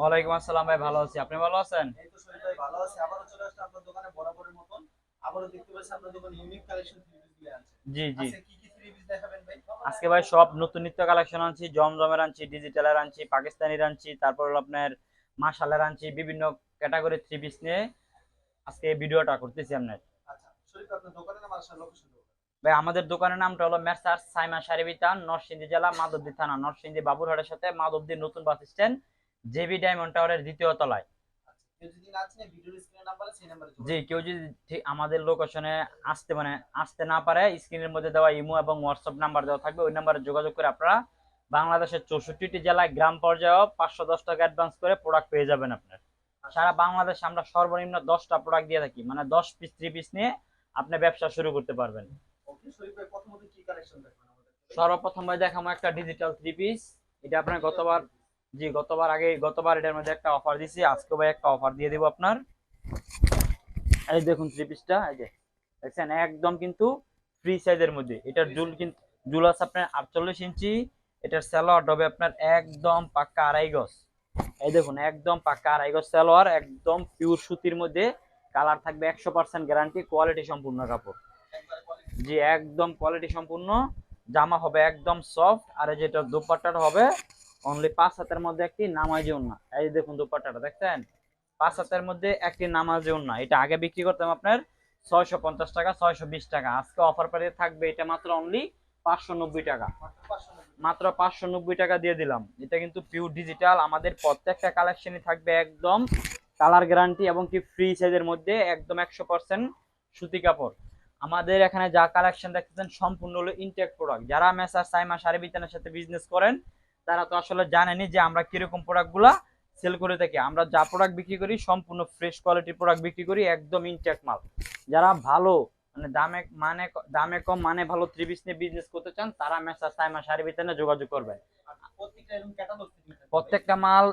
ওয়ালাইকুম আসসালাম ভাই ভালো আছি। আপনি ভালো আছেন? এই তো শরীর ভাই ভালো আছে। আবারও চলে আপনার দোকানে বরাবরের মতন। আবারও দেখতে পাচ্ছি আপনার দোকানে ইউনিক কালেকশন জি জি। কি কি থ্রি পিস দেখাবেন ভাই? আজকে ভাই সব নতুন নিত্য কালেকশন আনছি জমজমের আনছি ডিজিটালের আনছি পাকিস্তানির আনছি তারপর হলো আপনার মাশালের আনছি বিভিন্ন ক্যাটাগরি থ্রি পিস নিয়ে আজকে ভিডিওটা করতেছি আপনার। আচ্ছা শরীর আপনার দোকানের নাম আর লোকেশন ভাই আমাদের দোকানের নামটা হলো মেসার্স সাইমা সারিবিতান নরসিংদী জেলা মাধবদী থানা নরসিংদী বাবুরহাটের সাথে মাধবদী নতুন বাস স্ট্যান্ড জেবি ডায়মন্ড টাওয়ারের দ্বিতীয় তলায়। আচ্ছা কেউ যদি জি কেউ আমাদের লোকেশনে আসতে মানে আসতে না পারে স্ক্রিনের মধ্যে দেওয়া ইমো এবং হোয়াটসঅ্যাপ নাম্বার দেওয়া থাকবে ওই নাম্বারে যোগাযোগ করে আপনারা বাংলাদেশের চৌষট্টিটি জেলায় গ্রাম পর্যায়েও পাঁচশো দশ টাকা অ্যাডভান্স করে প্রোডাক্ট পেয়ে যাবেন আপনার। সারা বাংলাদেশে আমরা সর্বনিম্ন দশটা প্রোডাক্ট দিয়ে থাকি মানে দশ পিস থ্রি পিস নিয়ে আপনি ব্যবসা শুরু করতে পারবেন। সর্বপ্রথম দেখাবো একটা ডিজিটাল থ্রি পিস এটা আপনার গতবার জি গতবার আগে গতবার এটার মধ্যে একটা অফার দিছি আজকে ভাই একটা অফার দিয়ে দিব আপনার। এই দেখুন থ্রি পিসটা এই যে দেখছেন? একদম কিন্তু ফ্রি সাইজের মধ্যে। এটার জুল কিন্তু জুল আছে আপনার আটচল্লিশ ইঞ্চি এটার স্যালোয়ার হবে আপনার একদম পাক্কা আড়াই গজ। এই দেখুন একদম পাক্কা আড়াই গজ স্যালোয়ার একদম পিওর সুতির মধ্যে। কালার থাকবে একশো পার্সেন্ট গ্যারান্টি কোয়ালিটি সম্পূর্ণ কাপড়। জি একদম কোয়ালিটি সম্পূর্ণ। জামা হবে একদম সফট আর এই যেটা দুপাট্টাটা হবে অনলি পাঁচ হাতের মধ্যে একটি নামাজি না এই যে দেখুন দুপাট্টাটা, দেখছেন? পাঁচ হাতের মধ্যে একটি নামাজি না এটা আগে বিক্রি করতাম আপনার ছয়শো পঞ্চাশ টাকা, ছয়শো বিশ টাকা। আজকে অফার প্রাইসে থাকবে এটা মাত্র অনলি পাঁচশো নব্বই টাকা। মাত্র পাঁচশো নব্বই টাকা দিয়ে দিলাম। এটা কিন্তু পিওর ডিজিটাল আমাদের প্রত্যেকটা কালেকশনই থাকবে একদম কালার গ্যারান্টি এবং কি ফ্রি সাইজের মধ্যে একদম একশো পার্সেন্ট সুতি কাপড়। আমাদের এখানে যা কালেকশন দেখতেছেন সম্পূর্ণ হলো ইনটেক প্রোডাক্ট যারা মেসার সাইমা, শাড়ি বিতানের সাথে বিজনেস করেন তারা তো আসলে জানেনি যে আমরা কীরকম প্রোডাক্টগুলা সেল করে থাকি। আমরা যা প্রোডাক্ট বিক্রি করি সম্পূর্ণ ফ্রেশ কোয়ালিটির প্রোডাক্ট বিক্রি করি একদম ইনটেক মাল। যারা ভালো মানে দামে মানে দামে কম মানে ভালো থ্রি পিস নিয়ে বিজনেস করতে চান তারা মেসার সাইমা শাড়ি বিতানে যোগাযোগ করবেন। প্রত্যেকটা প্রত্যেকটা মাল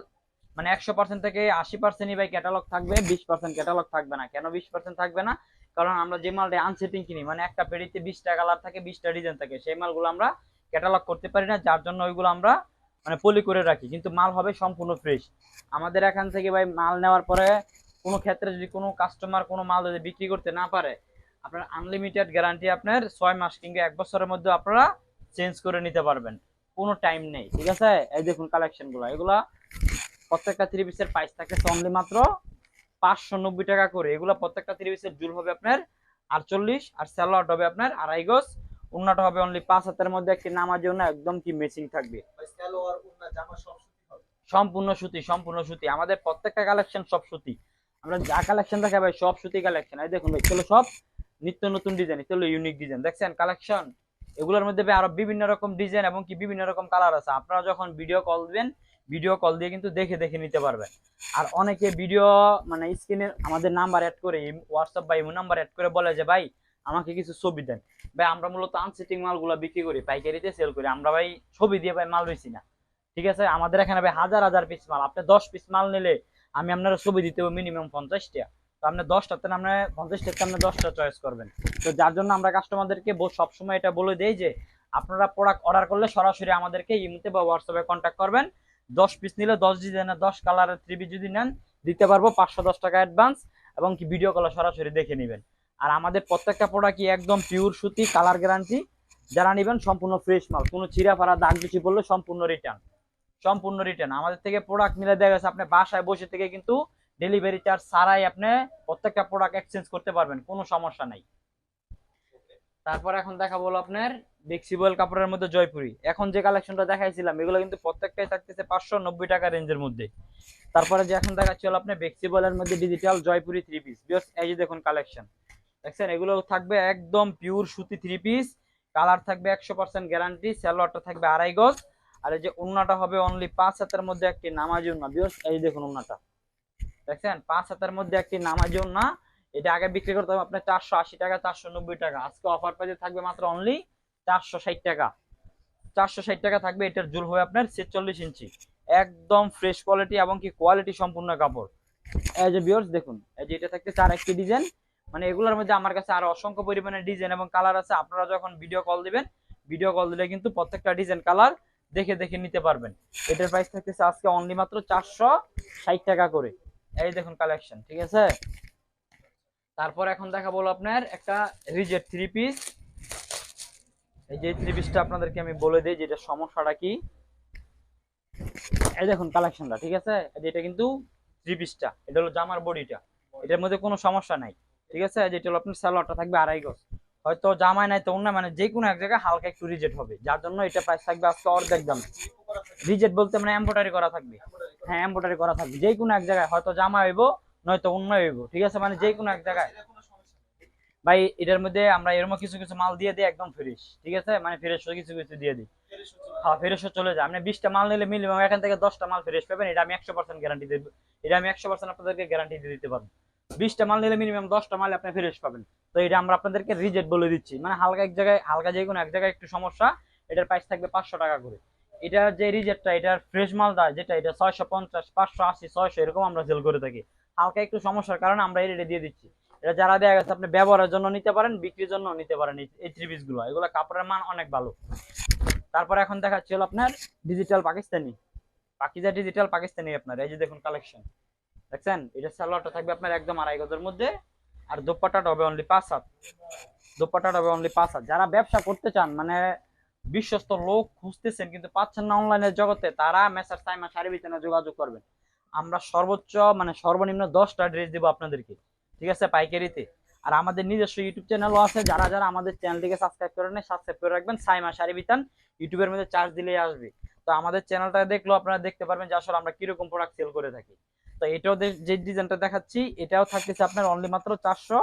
মানে একশো পার্সেন্ট থেকে আশি পার্সেন্টই ভাই ক্যাটালগ থাকবে বিশ পার্সেন্ট ক্যাটালগ থাকবে না। কেন বিশ পার্সেন্ট থাকবে না? কারণ আমরা যে মালটা আনসেটিং কিনি মানে একটা পেড়িতে বিশটা কালার থাকে বিশটা ডিজাইন থাকে সেই মালগুলো আমরা ক্যাটালগ করতে পারি না যার জন্য ওইগুলো আমরা মানে পলি করে রাখি, কিন্তু মাল হবে সম্পূর্ণ ফ্রেশ আমাদের এখান থেকে ভাই মাল নেওয়ার পরে কোনো ক্ষেত্রে যদি কোনো কাস্টমার কোনো মাল যদি বিক্রি করতে না পারে, আপনার আনলিমিটেড গ্যারান্টি আপনার ছয় মাস কিংবা এক বছরের মধ্যে আপনারা চেঞ্জ করে নিতে পারবেন। কোনো টাইম নেই, ঠিক আছে? এই দেখুন কালেকশনগুলো এগুলা প্রত্যেকটা থ্রি পিসের প্রাইস থাকে অনলি মাত্র পাঁচশো নব্বই টাকা করে। এগুলো প্রত্যেকটা থ্রি পিসের জুল হবে আপনার আটচল্লিশ আর স্যালোয়ার হবে আপনার আড়াই গজ উন্নাটা হবে অনলি পাঁচ হাতের মধ্যে একটি নামার জন্য একদম কি মেচিং থাকবে। সম্পূর্ণ সুতি সম্পূর্ণ সুতি। আমাদের প্রত্যেকটা কালেকশন সব সুতি। আমরা যা কালেকশন দেখা ভাই সব সুতি কালেকশন এই দেখুন ভাই সব নিত্য নতুন ডিজাইন এগুলো ইউনিক ডিজাইন দেখছেন? কালেকশন এগুলোর মধ্যে ভাই আরও বিভিন্ন রকম ডিজাইন এবং কি বিভিন্ন রকম কালার আছে। আপনারা যখন ভিডিও কল দিবেন ভিডিও কল দিয়ে কিন্তু দেখে দেখে নিতে পারবেন। আর অনেকে ভিডিও মানে স্ক্রিনে আমাদের নাম্বার অ্যাড করে হোয়াটসঅ্যাপ বা ইমো নাম্বার অ্যাড করে বলে যে ভাই আমাকে কিছু ছবি দেন। ভাই, আমরা মূলত আনসেটিং মালগুলো বিক্রি করি, পাইকারিতে সেল করি। আমরা ভাই ছবি দিয়ে ভাই মাল বেশি না। ঠিক আছে? আমাদের এখানে ভাই হাজার হাজার পিস মাল। আপনি দশ পিস মাল নিলে আমি আপনার ছবি দিতে হবে মিনিমাম পঞ্চাশটা। তো আপনি দশটাতে আপনি পঞ্চাশটাতে আপনি দশটা চয়েস করবেন। তো যার জন্য আমরা কাস্টমারদেরকে সবসময় এটা বলে দেই যে, আপনারা প্রোডাক্ট অর্ডার করলে সরাসরি আমাদেরকে ইমুতে বা হোয়াটসঅ্যাপে কন্ট্যাক্ট করবেন। দশ পিস নিলে দশ ডিজাইনের দশ কালারের থ্রি যদি নেন, দিতে পারব পাঁচশো, দশ টাকা অ্যাডভান্স এবং কি ভিডিও কলে সরাসরি দেখে নেবেন। আর আমাদের প্রত্যেকটা প্রোডাক্টই একদম পিওর সুতি কালার গ্যারান্টি যারা নেবেন, সম্পূর্ণ ফ্রেশ মাল। কোনো চিরা ফাড়া, দাগ বেশি পড়লে সম্পূর্ণ রিটার্ন সম্পূর্ণ রিটার্ন আমাদের থেকে প্রোডাক্ট নিলে দেখা গেছে আপনি বাসায় বসে থেকে কিন্তু ডেলিভারি চার্জ ছাড়াই আপনি প্রত্যেকটা প্রোডাক্ট এক্সচেঞ্জ করতে পারবেন। কোনো সমস্যা নাই। তারপর এখন দেখা বলো আপনার ফ্লেক্সিবল কাপড়ের মধ্যে জয়পুরি। এখন যে কালেকশনটা দেখাইছিলাম, এগুলো কিন্তু প্রত্যেকটাই থাকতেছে পাঁচশো নব্বই টাকা রেঞ্জের মধ্যে। তারপরে যে এখন দেখাচ্ছি হলো আপনার ফ্লেক্সিবলের মধ্যে ডিজিটাল জয়পুরি থ্রি পিস এই যে দেখুন কালেকশন দেখছেন, এগুলো থাকবে একদম পিওর সুতি থ্রি পিস কালার থাকবে একশো পার্সেন্ট গ্যারান্টি স্যালোয়ারটা থাকবে আড়াই গজ, আর এই যে উন্নাটা হবে অনলি পাঁচ হাতের মধ্যে একটি নামাজি উন্না বিয়স এই দেখুন উন্নাটা দেখছেন, পাঁচ হাতের মধ্যে একটি নামাজি উন্না এটা আগে বিক্রি করতে হবে আপনার চারশো আশি টাকা, চারশো নব্বই টাকা। আজকে অফার প্রাইসে থাকবে মাত্র অনলি চারশো ষাট টাকা। চারশো ষাট টাকা থাকবে, এটার জুল হবে আপনার ছেচল্লিশ ইঞ্চি। একদম ফ্রেশ কোয়ালিটি এবং কি কোয়ালিটি সম্পূর্ণ কাপড়। এই যে বিয়র্স দেখুন, এই যে এটা থাকতে চার একটি ডিজাইন মানে এগুলোর মধ্যে আমার কাছে আরও অসংখ্য পরিমাণে ডিজাইন এবং কালার আছে। আপনারা যখন ভিডিও কল দিবেন ভিডিও কল দিলে কিন্তু প্রত্যেকটা ডিজাইন কালার দেখে দেখে নিতে পারবেন। এটার প্রাইস থাকতেছে আজকে অনলি মাত্র চারশো ষাট টাকা করে। এই দেখুন কালেকশন ঠিক আছে? তারপর এখন দেখা বলো আপনার একটা রিজেট থ্রি পিস এই যে থ্রি পিসটা আপনাদেরকে আমি বলে দিই যে এটা সমস্যাটা কি? এই দেখুন কালেকশনটা ঠিক আছে? এটা কিন্তু থ্রি পিসটা এটা হলো জামার বডিটা। এটার মধ্যে কোনো সমস্যা নাই। ঠিক আছে? এই যে এটা হলো আপনার স্যালোয়ারটা থাকবে আড়াই গজ। হয়তো জামায় নাই তো অন্য মানে যে কোনো এক জায়গায় হালকা একটু রিজেট হবে। যার জন্য এটা প্রাইস থাকবে আজকে অর্ধেক দাম। রিজেট বলতে মানে এম্বোটারি করা থাকবে। হ্যাঁ এম্বোটারি করা থাকবে। যে কোনো এক জায়গায়, হয়তো জামা হইব, নয়তো অন্য হইব। ঠিক আছে? মানে যে কোনো এক জায়গায়। ভাই, এটার মধ্যে আমরা এরকম কিছু কিছু মাল দিয়ে দিই, একদম ফ্রেশ ঠিক আছে? মানে ফ্রেশ কিছু কিছু দিয়ে দিই। হ্যাঁ ফ্রেশও চলে যায়। আপনি বিশটা মাল নিলে মিনিমাম এখান থেকে দশটা মাল ফ্রেশ পাবেন। এটা আমি একশো পার্সেন্ট গ্যারান্টি দেবো। এটা আমি একশো পার্সেন্ট আপনাদেরকে গ্যারান্টি দিয়ে দিতে পারব। বিশটা মাল নিলে মিনিমাম দশটা মাল আপনি ফ্রেশ পাবেন। তো এটা আমরা আপনাদেরকে রিজেক্ট বলে দিচ্ছি। মানে হালকা এক জায়গায়, হালকা যে কোনো এক জায়গায় একটু সমস্যা, এটার প্রাইস থাকবে পাঁচশো টাকা করে। এটা যে রিজেক্টটা, এটার ফ্রেশ মাল মালটা যেটা, এটা ছয়শো পঞ্চাশ, পাঁচশো আশি, ছয়শো, এরকম আমরা সেল করে থাকি। হালকা একটু সমস্যার কারণে আমরা এই রেটে দিয়ে দিচ্ছি। এটা যারা দেওয়া গেছে, আপনি ব্যবহারের জন্য নিতে পারেন, বিক্রির জন্য নিতে পারেন এই- থ্রি পিসগুলো। এগুলো কাপড়ের মান অনেক ভালো। তারপর এখন দেখাচ্ছি হলো আপনার ডিজিটাল পাকিস্তানি। পাকিজা ডিজিটাল পাকিস্তানি আপনার, এই যে দেখুন কালেকশন দেখছেন? এটা সালোয়ারটা থাকবে আপনার একদম আড়াই গজের মধ্যে, আর দোপাট্টাটা হবে অনলি পাঁচ হাত। দোপাট্টাটা হবে অনলি পাঁচ হাত। যারা ব্যবসা করতে চান মানে বিশ্বস্ত লোক খুঁজতেছেন, কিন্তু পাচ্ছেন না অনলাইনের জগতে, তারা মেসার সাইমা শাড়ি বিতানে যোগাযোগ করবেন। আমরা সর্বোচ্চ মানে সর্বনিম্ন দশটা ড্রেস দিব আপনাদেরকে, ঠিক আছে, পাইকারিতে। আর আমাদের নিজস্ব ইউটিউব চ্যানেলও আছে, যারা যারা আমাদের চ্যানেলটিকে সাবস্ক্রাইব করে নেয় সাবস্ক্রাইব করে রাখবেন, সাইমা শাড়ি বিতান, ইউটিউবের মধ্যে চার্জ দিলেই আসবে। তো আমাদের চ্যানেলটা দেখলেও আপনারা দেখতে পারবেন যে আসলে আমরা কীরকম প্রোডাক্ট সেল করে থাকি। তো এটাও যে ডিজাইনটা দেখাচ্ছি, এটাও থাকতেছে আপনার অনলি মাত্র চারশো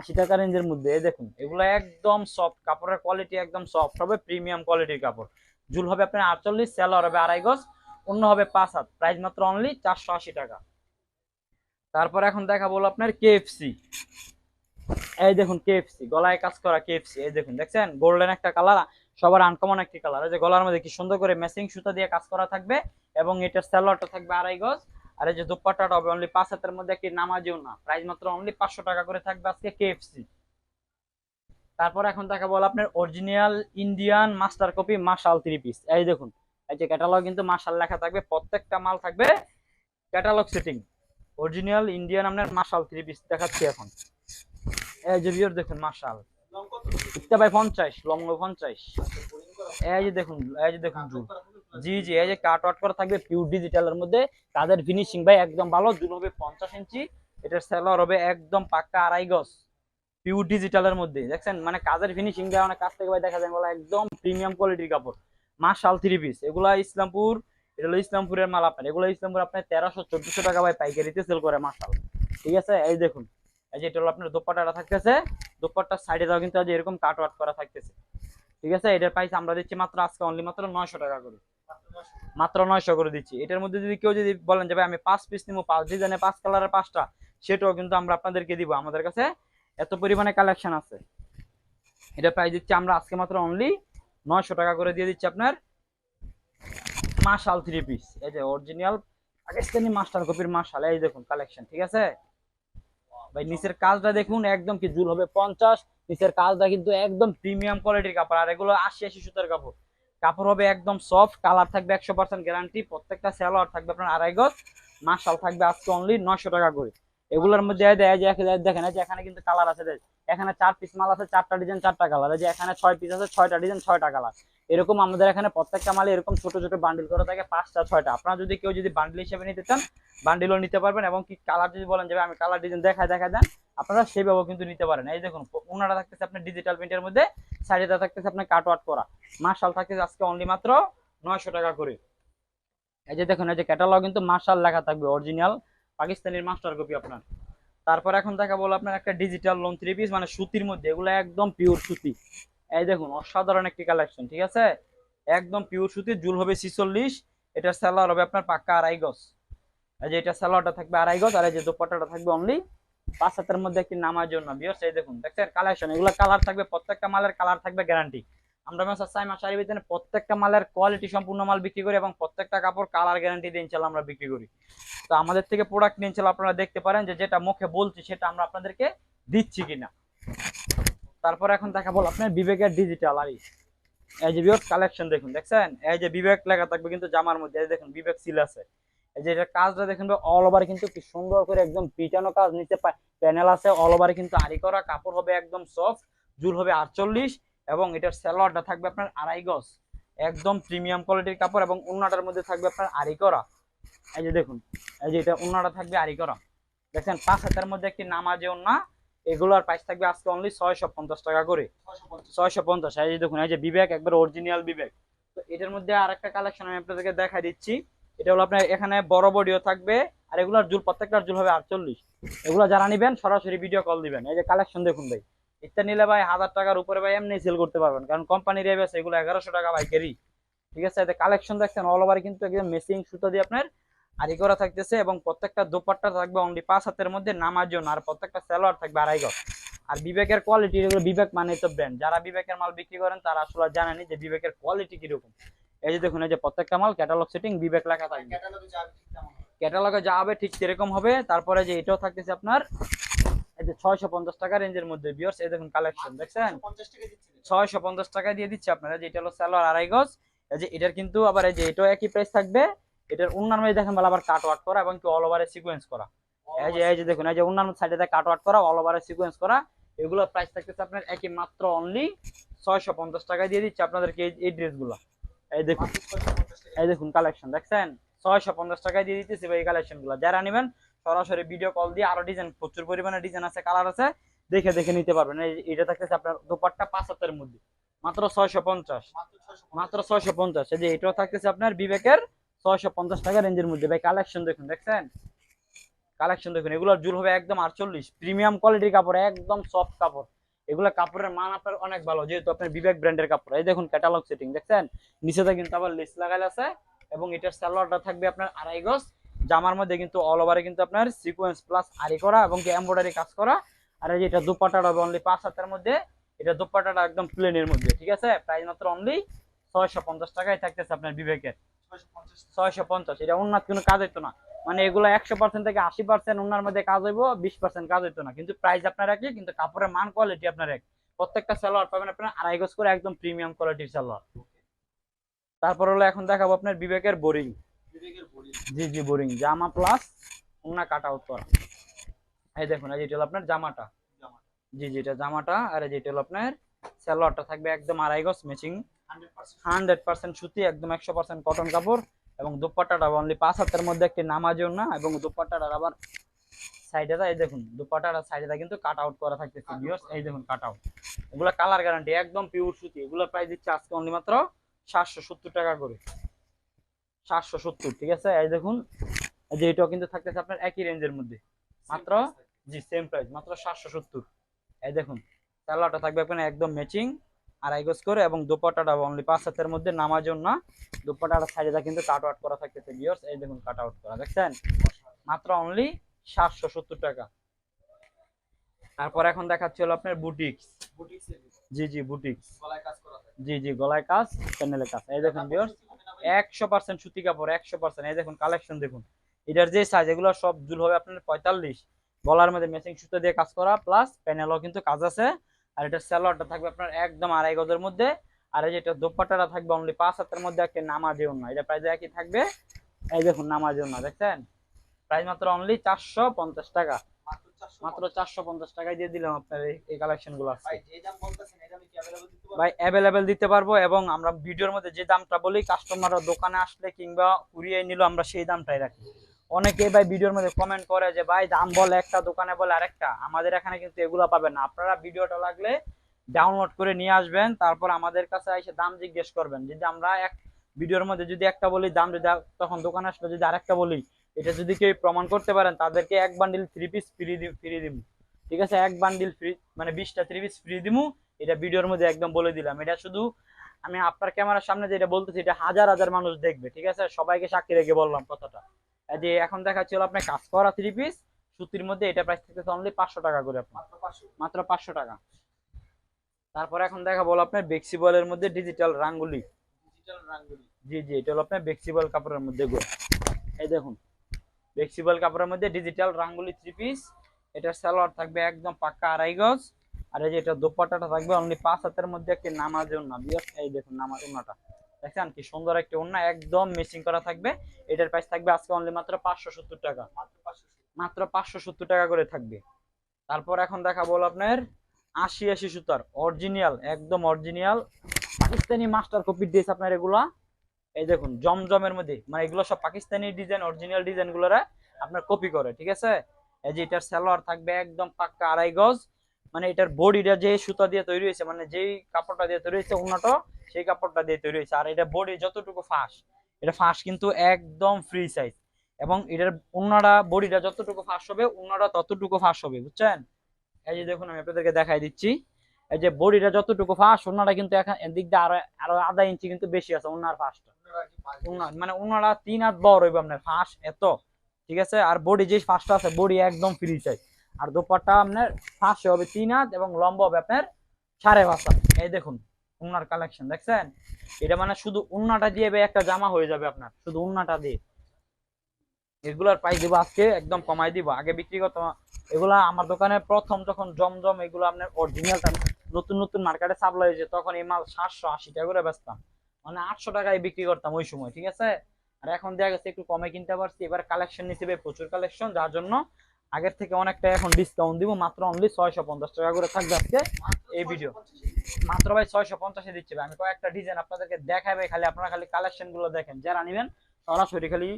আশি টাকা রেঞ্জের মধ্যে। এই দেখুন, এগুলো একদম সফট কাপড়ের কোয়ালিটি একদম সফট হবে প্রিমিয়াম কোয়ালিটির কাপড়। ঝুল হবে আপনার আটচল্লিশ সেলার হবে আড়াই গজ, অন্য হবে পাঁচ হাত। প্রাইস মাত্র অনলি চারশো আশি টাকা। তারপর এখন দেখা বলো আপনার কেএফসি এই দেখুন কেএফসি গলায় কাজ করা কেএফসি এই দেখুন, দেখছেন? গোল্ডেন একটা কালার সবার আনকমন একটি কালার এই যে গলার মধ্যে কি সুন্দর করে ম্যাচিং সুতা দিয়ে কাজ করা থাকবে এবং এটার স্যালোয়ারটা থাকবে আড়াই গজ। আর এই যে দুপাট্টাটা হবে অনলি পাঁচ হাতের মধ্যে একটি নামাজিও না। প্রাইস মাত্র অনলি পাঁচশো টাকা করে থাকবে আজকে কেএফসি তারপর এখন দেখা বল আপনার original Indian master copy marshal three piece এই দেখুন, এই যে ক্যাটালগ কিন্তু মার্শাল লেখা থাকবে, প্রত্যেকটা মাল থাকবে ক্যাটালগ সেটিং অরিজিনাল ইন্ডিয়ান আপনার মার্শাল থ্রি পিস দেখাচ্ছি এখন। এই যে ভিউর দেখুন মার্শাল ভাই পঞ্চাশ, লম্ব পঞ্চাশ। এই যে দেখুন, এই যে দেখুন জি জি, এই যে কাট ওয়াট করা থাকবে পিউর ডিজিটালের মধ্যে, তাদের ফিনিশিং ভাই একদম ভালো জুল হবে পঞ্চাশ ইঞ্চি, এটার সেলার হবে একদম পাক্কা আড়াই গজ পিউর ডিজিটালের মধ্যে, দেখছেন? মানে কাজের ফিনিশিং দেওয়া অনেক কাছ থেকে ভাই দেখা যায় একদম প্রিমিয়াম কোয়ালিটির কাপড় মার্শাল থ্রি পিস এগুলা ইসলামপুর, এটা হলো ইসলামপুরের মাল আপনার, এগুলো ইসলামপুর আপনার তেরোশো, চোদ্দশো টাকা ভাই পাইকারিতে সেল করে মার্শাল ঠিক আছে? এই দেখুন, এই যে এটা হলো আপনার দোপাট্টাটা থাকতেছে, দোপাট্টার সাইডে দাও কিন্তু আজ এরকম কাট ওয়াট করা থাকতেছে, ঠিক আছে? এটার প্রাইস আমরা দিচ্ছি মাত্র আজকে অনলি মাত্র নয়শো টাকা করে। মাত্র নয়শো করে দিচ্ছি। এটার মধ্যে যদি কেউ যদি বলেন যে, ভাই, আমি পাঁচ পিস নিবো পাঁচ ডিজাইনে পাঁচ কালারের পাঁচটা, সেটাও কিন্তু আমরা আপনাদেরকে দিব। আমাদের কাছে এত পরিমাণে কালেকশন আছে। এটা প্রাইস দিচ্ছি আমরা আজকে মাত্র অনলি নয়শো টাকা করে দিয়ে দিচ্ছি আপনার মাশাল থ্রি পিস এই যে অরিজিনাল পাকিস্তানি মাস্টার কপির মাশাল, এই দেখুন কালেকশন ঠিক আছে? ভাই, নিচের কাজটা দেখুন, একদম কি জুল হবে পঞ্চাশ, নিচের কাজটা কিন্তু একদম প্রিমিয়াম কোয়ালিটির কাপড়, আর এগুলো আশি আশি সুতার কাপড়। কাপড় হবে একদম সফট কালার থাকবে একশো পার্সেন্ট গ্যারান্টি প্রত্যেকটা সেলোয়ার থাকবে আপনার আড়াই গজ মার্শাল থাকবে আজকে অনলি নয়শো টাকা করে। এগুলোর মধ্যে দেখেন যে এখানে কিন্তু কালার আছে, দেখ। এখানে চার পিস মাল আছে, চারটা ডিজাইন চারটা কালার যে এখানে ছয় পিস আছে, ছয়টা ডিজাইন ছয়টা কালার এরকম আমাদের এখানে প্রত্যেকটা মালে এরকম ছোট ছোট বান্ডিল করা থাকে, পাঁচটা, ছয়টা। আপনারা যদি কেউ যদি বান্ডিল হিসেবে নিতে চান বান্ডিলও নিতে পারবেন এবং কি কালার যদি বলেন যে আমি কালার ডিজাইন দেখায় দেখায় দেন। আপনারা সেভাবেও কিন্তু নিতে পারেন। এই দেখুন ওনারা থাকতেছে আপনার ডিজিটাল প্রিন্টের মধ্যে সাইডে থাকতেছে আপনার কাট ওয়াট করা। মার্শাল থাকতেছে আজকে অনলি মাত্র নয়শো টাকা করে। এই যে দেখুন, এই যে ক্যাটালগ কিন্তু মার্শাল লেখা থাকবে অরিজিনাল পাকিস্তানের মাস্টার কপি আপনার। তারপর এখন দেখা বলো আপনার একটা ডিজিটাল লোন থ্রি পিস মানে সুতির মধ্যে, এগুলো একদম পিওর সুতি। এই দেখুন, অসাধারণ একটি কালেকশন ঠিক আছে? একদম পিওর সুতি, জুল হবে ছিচল্লিশ, এটার স্যালার হবে আপনার পাক্কা আড়াই গজ। এই যে এটা স্যালারটা থাকবে আড়াই গজ, আর এই যে দোপাট্টাটা থাকবে অনলি পাঁচ হাতের মধ্যে একটি নামার জন্য বিয়স এই দেখুন, দেখছেন? কালেকশন এগুলো কালার থাকবে, প্রত্যেকটা মালের কালার থাকবে গ্যারান্টি আমরা মেসার সাইমা শাড়ি বিতানে প্রত্যেকটা মালের কোয়ালিটি সম্পূর্ণ মাল বিক্রি করি এবং প্রত্যেকটা কাপড় কালার গ্যারান্টি দিয়ে ইনশাল্লাহ আমরা বিক্রি করি। তো আমাদের থেকে প্রোডাক্ট নিয়ে ইনশাল্লাহ আপনারা দেখতে পারেন যে যেটা মুখে বলছি সেটা আমরা আপনাদেরকে দিচ্ছি কিনা। তারপর এখন দেখা বল আপনার বিবেকের ডিজিটাল আর। এই যে বিবেক কালেকশন দেখুন, দেখছেন? এই যে বিবেক লেখা থাকবে কিন্তু জামার মধ্যে দেখুন, বিবেক সিল আছে। এই যে এটা কাজটা দেখুন অল ওভার কিন্তু কি সুন্দর করে একদম পিটানো কাজ নিচে প্যানেল আছে অল ওভার কিন্তু আরি করা কাপড় হবে একদম সফট জুল হবে আটচল্লিশ এবং এটার স্যালোয়ারটা থাকবে আপনার আড়াই গজ। একদম প্রিমিয়াম কোয়ালিটির কাপড় এবং উন্নাটার মধ্যে থাকবে আপনার আরি করা। এই যে দেখুন এই যে এটা উন্নাটা থাকবে আরি করা। দেখেন পাঁচ হাতের মধ্যে একটি নামাজে উন্না এগুলোর প্রাইস থাকবে আজকে অনলি ছয়শো পঞ্চাশ টাকা করে। ছয়শো পঞ্চাশ। ছয়শো পঞ্চাশ এই যে দেখুন এই যে বিবেক একবার অরিজিনাল বিবেক। তো এটার মধ্যে আর একটা কালেকশন আমি আপনাদেরকে দেখা দিচ্ছি। এটা হলো আপনার এখানে বড় বডিও থাকবে, আর এগুলোর জুল প্রত্যেকটার জুল হবে আটচল্লিশ। এগুলো যারা নিবেন, সরাসরি ভিডিও কল দিবেন। এই যে কালেকশন দেখুন ভাই ইত্যা নিলে ভাই হাজার টাকার উপরে ভাই এমনি সেল করতে পারবেন, কারণ কোম্পানির রেবেস এগুলো এগারোশো টাকা পাইকারি ঠিক আছে? এতে কালেকশন দেখছেন অল ওভার কিন্তু একদম মেসিং সুতো দিয়ে আপনার আরি করা থাকতেছে, এবং প্রত্যেকটা দোপাট্টা থাকবে অনলি পাঁচ হাতের মধ্যে নামার জন্য, আর প্রত্যেকটা সালোয়ার থাকবে আড়াই গজ। আর বিবেকের কোয়ালিটি বিবেক মানে তো ব্র্যান্ড যারা বিবেকের মাল বিক্রি করেন, তারা আসলে জানেনি যে বিবেকের কোয়ালিটি কীরকম। এই যে দেখুন এই যে প্রত্যেকটা মাল ক্যাটালগ সেটিং বিবেক লেখা থাকবে। ক্যাটালগে যা হবে। ঠিক সেরকম হবে। তারপরে যে এটাও থাকতেছে আপনার এই যে ছয়শো পঞ্চাশ টাকা রেঞ্জের মধ্যে বিয়ার্স এই দেখুন কালেকশন দেখছেন? পঞ্চাশ টাকা দিচ্ছি। ছয়শো পঞ্চাশ টাকা দিয়ে দিচ্ছে আপনারা যে এটা হলো সালোয়ার আড়াই গজ। এই যে এটার কিন্তু আবার এই যে এটাও একই প্রাইস থাকবে। এটার অন্যান্য দেখেন বলে আবার কাট ওয়ার্ক করা এবং কি অল ওভারে সিকোয়েন্স করা। এই যে এই যে দেখুন এই যে অন্যান্য সাইডে কাট ওয়ার্ক করা অল ওভারে সিকোয়েন্স করা। এগুলোর প্রাইস থাকতেছে আপনার একই মাত্র অনলি ছয়শো পঞ্চাশ টাকা দিয়ে দিচ্ছে আপনাদেরকে এই- এই ড্রেসগুলো এই দেখুন এই দেখুন কালেকশন দেখছেন? ছয়শো পঞ্চাশ টাকায় দিয়ে দিতেছি ভাই কালেকশনগুলো যারা নেবেন, সরাসরি ভিডিও কল দিয়ে আরও ডিজাইন প্রচুর পরিমাণে ডিজাইন আছে কালার আছে, দেখে দেখে নিতে পারবেন। এটা থাকতেছে আপনার দোপাট্টা পাঁচ হাতের মধ্যে। মাত্র ছয়শো পঞ্চাশ। মাত্র ছয়শো পঞ্চাশ। যে, এটাও থাকতেছে আপনার বিবেকের ছয়শো পঞ্চাশ টাকা রেঞ্জের মধ্যে। ভাই কালেকশন দেখুন, দেখছেন? কালেকশন দেখুন, এগুলোর জুল হবে একদম আটচল্লিশ। প্রিমিয়াম কোয়ালিটির কাপড়, একদম সফট কাপড়। এগুলো কাপড়ের মান আপনার অনেক ভালো, যেহেতু আপনার বিবেক ব্র্যান্ডের কাপড়। এই দেখুন ক্যাটালগ সেটিং দেখছেন? নিচেতে কিন্তু আবার লেস লাগাল আছে, এবং এটার সালোয়ারটা থাকবে আপনার আড়াই গজ। জামার মধ্যে কিন্তু অল ওভারে কিন্তু আপনার সিকোয়েন্স প্লাস আরি করা এবং কি এমব্রয়ডারি কাজ করা। আর এই যে এটা দুপাটাটা হবে অনলি পাঁচ হাতের মধ্যে, এটা দুপাটাটা একদম প্লেনের মধ্যে, ঠিক আছে? প্রাইস মাত্র অনলি ছয়শো পঞ্চাশ টাকায় থাকতেছে আপনার বিবেকের। ছয়শো পঞ্চাশ, এটা অন্য কোনো কাজ হইতো না। মানে এগুলো একশো পার্সেন্ট থেকে আশি পার্সেন্ট ওনার মধ্যে কাজ হইব বিশ পার্সেন্ট কাজ হইতো না। কিন্তু প্রাইস আপনার একই কিন্তু কাপড়ের মান কোয়ালিটি আপনার এক। প্রত্যেকটা সালোয়ার পাবেন আপনার আড়াই গজ করে একদম প্রিমিয়াম কোয়ালিটির সালোয়ার। তারপর হলো এখন দেখাবো আপনার বিবেকের বোরিং। জি জি বোরিং। জামা প্লাস ওনা কাট আউট করা। এই দেখুন এই যেটা হলো আপনার জামাটা। জি জি এটা জামাটা আর এই যে হলো আপনার সালোয়ারটা থাকবে একদম আড়াই গজ ম্যাচিং হান্ড্রেড পার্সেন্ট সুতি একদম একশো পার্সেন্ট কটন কাপড়। এবং দুপাট্টাটা অনলি পাঁচ হাতের মধ্যে একটি নামাজও না এবং দুপাট্টাটার আবার সাইডে এই দেখুন দুপাট্টাটা সাইডে কিন্তু কাট আউট করা থাকতেছে ভিউয়ার্স এই দেখুন কাট আউট এগুলো কালার গ্যারান্টি একদম পিওর সুতি এগুলো প্রাইস দিচ্ছে আজকে অনলি মাত্র সাতশো সত্তর টাকা করে। সাতশো সত্তর ঠিক আছে? এই দেখুন এই যে এটাও কিন্তু থাকতেছে আপনার একই রেঞ্জের মধ্যে। মাত্র জি সেম প্রাইস মাত্র সাতশো সত্তর। এই দেখুন সালোয়ারটা থাকবে আপনার একদম ম্যাচিং আড়াই গজ করে এবং দুপাট্টাটা অনলি পাঁচ হাতের মধ্যে নামাজন না দুপাট্টাটা সাইডে কিন্তু কাট আউট করা থাকতেছে ভিউয়ার্স এই দেখুন কাট আউট করা দেখছেন? মাত্র অনলি সাতশো সত্তর টাকা। তারপর এখন দেখাচ্ছি হলো আপনার বুটিক্স জি জি বুটিক্স জি জি গলায় কাজ প্যানেলে কাজ। এই দেখুন ভিউয়ার্স একশো পার্সেন্ট সুতি কাপড় একশো পার্সেন্ট এই দেখুন কালেকশন দেখুন। এটার যে সাইজ এগুলো সব জুল হবে আপনার পঁয়তাল্লিশ। গলার মধ্যে মেশিং সুতো দিয়ে কাজ করা প্লাস প্যানেলও কিন্তু কাজ আছে। আর এটার স্যালোয়ারটা থাকবে আপনার একদম আড়াই গজের মধ্যে। আর এই যেটা দোপাট্টাটা থাকবে অনলি পাঁচ হাতের মধ্যে একটা নামাজেও না এটা প্রাইস একই থাকবে। এই দেখুন নামাজেও না দেখছেন? প্রাইস মাত্র অনলি চারশো পঞ্চাশ টাকা। মাত্র চারশো পঞ্চাশ টাকায় দিয়ে দিলাম আপনার এই- কালেকশনগুলো ভাই অ্যাভেলেবল দিতে পারবেন ভাই অ্যাভেলেবেল দিতে পারব এবং আমরা ভিডিওর মধ্যে যে দামটা বলি কাস্টমাররা দোকানে আসলে কিংবা কুড়িয়ে নিল আমরা সেই দামটাই রাখি। অনেকে ভাই ভিডিওর মধ্যে কমেন্ট করে যে, ভাই, দাম বলে একটা, দোকানে বলে আরেকটা। আমাদের এখানে কিন্তু এগুলো পাবেন না। আপনারা ভিডিওটা লাগলে ডাউনলোড করে নিয়ে আসবেন, তারপর আমাদের কাছে এসে দাম জিজ্ঞেস করবেন। যদি আমরা এক ভিডিওর মধ্যে যদি একটা বলি, দাম যদি তখন দোকানে আসলে যদি আরেকটা বলি, এটা যদি কেউ প্রমাণ করতে পারেন, তাদেরকে এক bundle three piece free free দিব ঠিক আছে? এক বান্ডিল ফ্রি মানে বিশটা থ্রি পিস ফ্রি দিমু। এটা ভিডিওর মধ্যে একদম বলে দিলাম। এটা শুধু আমি আপনার ক্যামেরার সামনে যেটা বলতেছি, এটা হাজার হাজার মানুষ দেখবে। ঠিক আছে? সবাইকে সাক্ষী রেখে বললাম কথাটা। যে এখন দেখাচ্ছি হলো আপনার কাজ করা থ্রি পিস সুতির মধ্যে এটা প্রাইস থাকতেছে অনলি পাঁচশো টাকা করে আপনার। মাত্র পাঁচশো। টাকা। তারপর এখন দেখা বলো আপনার বেক্সিবলের মধ্যে ডিজিটাল রাঙ্গুলি। ডিজিটাল রাঙ্গুলি। জি জি এটা হলো আপনার বেক্সিবল কাপড়ের মধ্যে গো। এই দেখুন বেক্সিবল কাপড়ের মধ্যে ডিজিটাল রাঙ্গুলি থ্রি পিস এটার সালোয়ার থাকবে একদম পাক্কা আড়াই গজ আর এই যে এটা দোপাট্টাটা থাকবে অনলি পাঁচ হাতের মধ্যে একটি নামাজ ওন্না বিয়াস এই দেখুন নামাজ ওন্নাটা দেখছেন কি সুন্দর একটি ওন্না একদম মেসিং করা থাকবে। এটার প্রাইস থাকবে আজকে অনলি মাত্র পাঁচশো সত্তর টাকা। মাত্র পাঁচশো সত্তর টাকা করে থাকবে। তারপর এখন দেখাবো হলো আপনার আশি আশি সুতার অরিজিনাল একদম original Pakistani master copy dress আপনার এগুলা। এই দেখুন, জমজমের মধ্যে মানে এগুলো সব পাকিস্তানি ডিজাইন অরিজিনাল ডিজাইন গুলোরা আপনার কপি করে, ঠিক আছে? এই যে এটার সালোয়ার থাকবে একদম পাক্কা আড়াই গজ। মানে এটার বডিটা যে সুতা দিয়ে তৈরি হয়েছে মানে যেই কাপড়টা দিয়ে তৈরি হয়েছে উন্নত সেই কাপড়টা দিয়ে তৈরি হয়েছে। আর এটা বডি যতটুকু ফাঁস, এটা ফাঁস কিন্তু একদম ফ্রি সাইজ এবং এটার উন্নাটা বডিটা যতটুকু ফাঁস হবে উন্নাটা ততটুকু ফাঁস হবে, বুঝছেন? এই যে দেখুন, আমি আপনাদেরকে দেখাই দিচ্ছি। এই যে বডিটা যতটুকু ফাঁস উন্নাটা কিন্তু এদিক দিয়ে আরও আরও আধা ইঞ্চি কিন্তু বেশি আছে উন্নার ফাঁসটা। মানে উন্নাটা তিন হাত বড় হইবে আপনার ফাঁস এত, ঠিক আছে? আর বডি যে ফাঁসটা আছে বডি একদম ফ্রি সাইজ আর দোপাট্টা আপনার ফাঁসে হবে তিন হাত এবং লম্বা হবে আপনার সাড়ে পাঁচ হাত। এই দেখুন উন্নার কালেকশন দেখছেন? এটা মানে শুধু উন্নাটা দিয়ে একটা জামা হয়ে যাবে আপনার, শুধু উন্নাটা দিয়ে। এগুলার প্রাইস দিব আজকে, একদম কমাই দিব। আগে বিক্রি করতাম, এগুলা আমার দোকানে প্রথম যখন জমজম এগুলো আপনার অরিজিনালটা নতুন নতুন মার্কেটে সাপ্লাই হয়েছে, তখন এই মাল সাতশো আশি টাকা করে বেচতাম। মানে আটশো টাকায় বিক্রি করতাম ওই সময়, ঠিক আছে? আর এখন দেখা গেছে একটু কমে কিনতে পারছি, এবার কালেকশন হিসেবে প্রচুর কালেকশন যার জন্য আগের থেকে অনেকটা এখন ডিসকাউন্ট দিব মাত্র অনলি ছয়শো পঞ্চাশ টাকা করে থাকবে আজকে এই ভিডিও মাত্র ভাই ছয়শো পঞ্চাশে দিচ্ছি ভাই। আমি কয়েকটা ডিজাইন আপনাদেরকে দেখাবে খালি আপনারা খালি কালেকশনগুলো দেখেন। যারা নিবেন সরাসরি খালি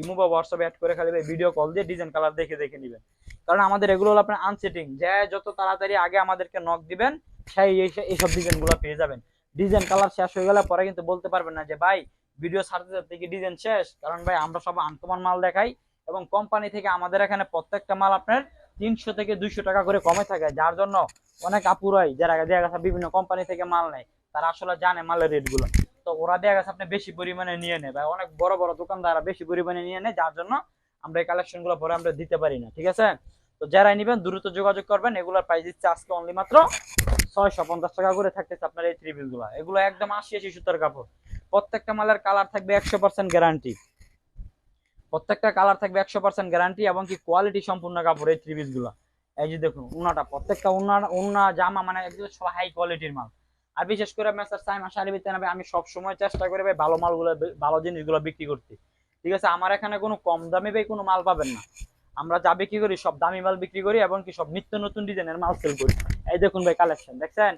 ইমো বা হোয়াটসঅ্যাপে অ্যাড করে খালি ভিডিও কল দিয়ে ডিজাইন কালার দেখে দেখে নেবেন। কারণ আমাদের এগুলো হলো আপনার আনসেটিং যে যত তাড়াতাড়ি আগে আমাদেরকে নক দিবেন সেই এই- এইসব ডিজাইনগুলো পেয়ে যাবেন। ডিজাইন কালার শেষ হয়ে গেলে পরে কিন্তু বলতে পারবেন না যে ভাই ভিডিও ছাড়তে ছাড়তে কি ডিজাইন শেষ? কারণ ভাই আমরা সব আনকমন মাল দেখাই। এবং কোম্পানি থেকে আমাদের এখানে প্রত্যেকটা মাল আপনার তিনশো থেকে দুইশো টাকা করে কমে থাকে। যার জন্য অনেক আপুরাই যারা দেখা গেছে বিভিন্ন কোম্পানি থেকে মাল নেয়, তারা আসলে জানে মালের রেটগুলো। তো ওরা দেখা গেছে আপনি বেশি পরিমাণে নিয়ে নেয় বা অনেক বড় বড় দোকানদাররা বেশি পরিমাণে নিয়ে নেয়, যার জন্য আমরা এই কালেকশনগুলো পরে আমরা দিতে পারি না, ঠিক আছে? তো যারাই নিবেন দ্রুত যোগাযোগ করবেন, এগুলোর প্রাইস দিচ্ছে আজকে অনলি মাত্র ছয়শো পঞ্চাশ টাকা করে থাকতেছে আপনার এই থ্রি গুলো। এগুলো একদম আশি আশি সুতার কাপড়। প্রত্যেকটা মালের কালার থাকবে একশো পার্সেন্ট গ্যারান্টি প্রত্যেকটা কালার থাকবে একশো পার্সেন্ট গ্যারান্টি এবং কি কোয়ালিটি সম্পূর্ণ কাপড় এই থ্রি পিসগুলো। এই যে দেখুন উন্নাটা প্রত্যেকটা উন্না উন্না জামা মানে একদম সব হাই কোয়ালিটির মাল। আর বিশেষ করে মেসার সাইমা বিতে আমি সব সময় চেষ্টা করি ভাই ভালো মালগুলো, ভালো জিনিসগুলো বিক্রি করতে। ঠিক আছে, আমার এখানে কোনো কম দামে ভাই কোনো মাল পাবেন না। আমরা যা বিক্রি করি, সব দামি মাল বিক্রি করি এবং কি সব নিত্য নতুন ডিজাইনের মাল সেল করি। এই দেখুন ভাই কালেকশন দেখছেন?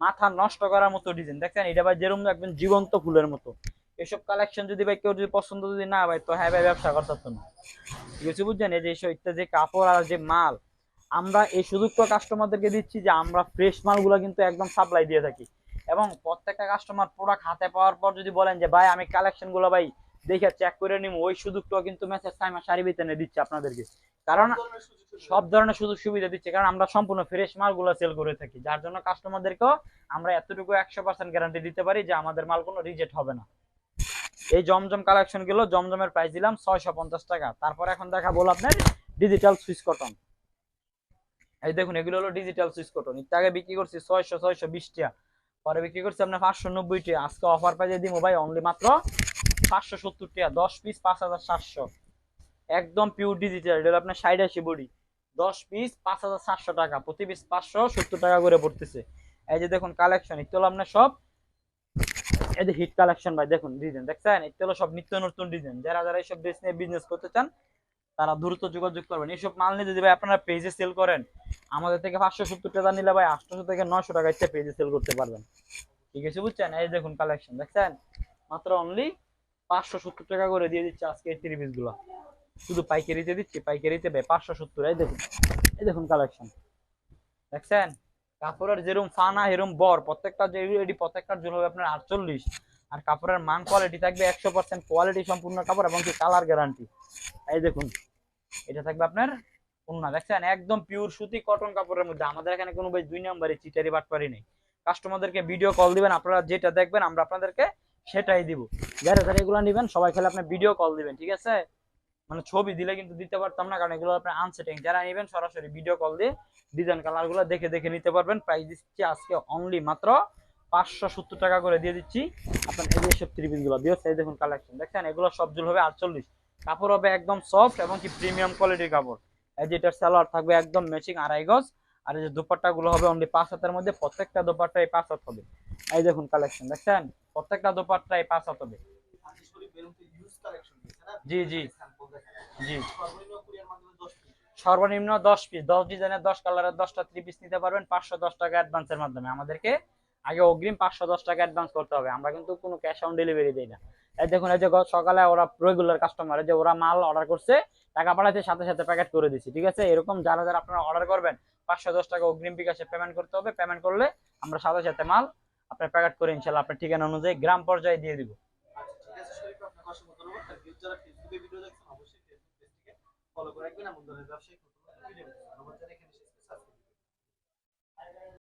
মাথা নষ্ট করার মতো ডিজাইন দেখছেন? এটা ভাই যেরকম একদম জীবন্ত ফুলের মতো। এসব কালেকশন যদি ভাই কেউ যদি পছন্দ যদি না ভাই, তো হ্যাঁ ভাই, ব্যবসা করতে পারতো না। ঠিক আছে, বুঝছেন? এই যে এইসব ইত্যাদি কাপড় আর যে মাল, আমরা এই সুযোগটা কাস্টমারদেরকে দিচ্ছি যে আমরা ফ্রেশ মালগুলো কিন্তু একদম সাপ্লাই দিয়ে থাকি। এবং প্রত্যেকটা কাস্টমার প্রোডাক্ট হাতে পাওয়ার পর যদি বলেন যে, ভাই, আমি কালেকশনগুলো ভাই দেখে চেক করে নিব। ওই সুযোগটাও কিন্তু মেসেজ টাইমা শাড়ি বিতেনে দিচ্ছে আপনাদেরকে। কারণ সব ধরনের সুযোগ সুবিধা দিচ্ছে, কারণ আমরা সম্পূর্ণ ফ্রেশ মালগুলো সেল করে থাকি। যার জন্য কাস্টমারদেরকেও আমরা এতটুকু একশো পার্সেন্ট গ্যারান্টি দিতে পারি যে আমাদের মাল কোনো রিজেক্ট হবে না। এই জমজম কালেকশনগুলো জমজমের প্রাইস দিলাম ছয়শো পঞ্চাশ টাকা। তারপর এখন দেখা বল আপনার ডিজিটাল সুইচ কটন এই দেখুন, এগুলো হলো ডিজিটাল সুইচ কটন এর আগে বিক্রি করছি ছয়শো ছয়শো বিশ টাকা পরে বিক্রি করছি আপনার পাঁচশো নব্বই টাকা আজকে অফার পাইয়ে দিব ভাই অনলি মাত্র পাঁচশো সত্তর টাকা দশ পিস পাঁচ হাজার সাতশো। একদম পিওর ডিজিটাল এটা আপনার সাইড আসি বডি দশ পিস পাঁচ হাজার সাতশো টাকা। প্রতি পিস পাঁচশো সত্তর টাকা করে পড়তেছে। এই যে দেখুন কালেকশন এগুলো হলো আপনার সব এই যে হিট কালেকশন ভাই, দেখুন ডিজাইন দেখছেন? এগুলো হলো সব নিত্য নতুন ডিজাইন যারা যারা এইসব ড্রেস নিয়ে বিজনেস করতে চান, তারা দ্রুত যোগাযোগ করবেন। এইসব মাল নিয়ে যদি ভাই আপনারা পেজে সেল করেন, আমাদের থেকে পাঁচশো সত্তর টাকা নিলে ভাই আটশোশো থেকে নশো টাকা ইচ্ছা পেজে সেল করতে পারবেন। ঠিক আছে, বুঝছেন? এই দেখুন কালেকশন দেখছেন? মাত্র অনলি পাঁচশো সত্তর টাকা করে দিয়ে দিচ্ছে আজকে এই থ্রি গুলো। শুধু পাইকারিতে দিচ্ছি, পাইকারিতে ভাই পাঁচশো সত্তর, এই দেখুন। এই দেখুন কালেকশন দেখছেন? কাপড়ের যেরকম ফানা এরকম বর, প্রত্যেকটা যে এডি প্রত্যেকটার জন্য হবে আপনার আটচল্লিশ। আর কাপড়ের মান কোয়ালিটি থাকবে একশো পার্সেন্ট কোয়ালিটি সম্পূর্ণ কাপড় এবং কি কালার গ্যারান্টি এই দেখুন, এটা থাকবে আপনার উন্না দেখছেন? একদম পিওর সুতি কটন কাপড়ের মধ্যে। আমাদের এখানে কোনো ভাই দুই নম্বরে চিটারি বাটপারি নেই। কাস্টমারদেরকে ভিডিও কল দিবেন, আপনারা যেটা দেখবেন, আমরা আপনাদেরকে সেটাই দিব। যারা যারা এগুলো নেবেন, সবাই খেলে আপনি ভিডিও কল দিবেন, ঠিক আছে? মানে ছবি দিলে কিন্তু দিতে পারতাম না কারণ এগুলো আপনার আনসেটিং যারা নেবেন সরাসরি ভিডিও কল দিয়ে ডিজাইন কালারগুলো দেখে দেখে নিতে পারবেন। প্রাইস দিচ্ছি আজকে অনলি মাত্র পাঁচশো সত্তর টাকা করে দিয়ে দিচ্ছি। আপনার এই সবগুলো বিয়স এই দেখুন কালেকশন দেখছেন? এগুলো সবগুলো হবে আটচল্লিশ। কাপড় হবে একদম সফট এবং কি প্রিমিয়াম কোয়ালিটির কাপড়। এই যে এটার সালোয়ার থাকবে একদম ম্যাচিং আড়াই গজ। আর এই যে দোপাট্টা গুলো হবে অনলি পাঁচ হাতের মধ্যে প্রত্যেকটা দোপাট্টা এই পাঁচ হাত হবে। এই দেখুন কালেকশন দেখছেন? প্রত্যেকটা দোপাট্টা এই পাঁচ হাত হবে। জি, জি। জি। সর্বনিম্ন কুরিয়ার মাধ্যমে 10 পিস। সর্বনিম্ন দশ পিস দশ ডিজাইনের দশ কালারের দশটা থ্রি পিস নিতে পারবেন পাঁচশো দশ টাকা অ্যাডভান্সের মাধ্যমে। আমাদেরকে আগে অগ্রিম পাঁচশো দশ টাকা অ্যাডভান্স করতে হবে। আমরা কিন্তু কোনো ক্যাশ অন ডেলিভারি দিই না। এই দেখুন এই যে সকালে ওরা রেগুলার কাস্টমার যে ওরা মাল অর্ডার করছে টাকা পাঠাচ্ছে সাথে সাথে প্যাকেট করে দিচ্ছি ঠিক আছে? এরকম যারা যারা আপনারা অর্ডার করবেন পাঁচশো দশ টাকা অগ্রিম বিকাশে পেমেন্ট করতে হবে। পেমেন্ট করলে আমরা সাথে সাথে মাল আপনার প্যাকেট করে ইনশাল্লাহ আপনার ঠিকানা অনুযায়ী গ্রাম পর্যায়ে দিয়ে দিব। ফলো করে রাখবেন এমন ধরনের ব্যবসায়িক নতুন ভিডিও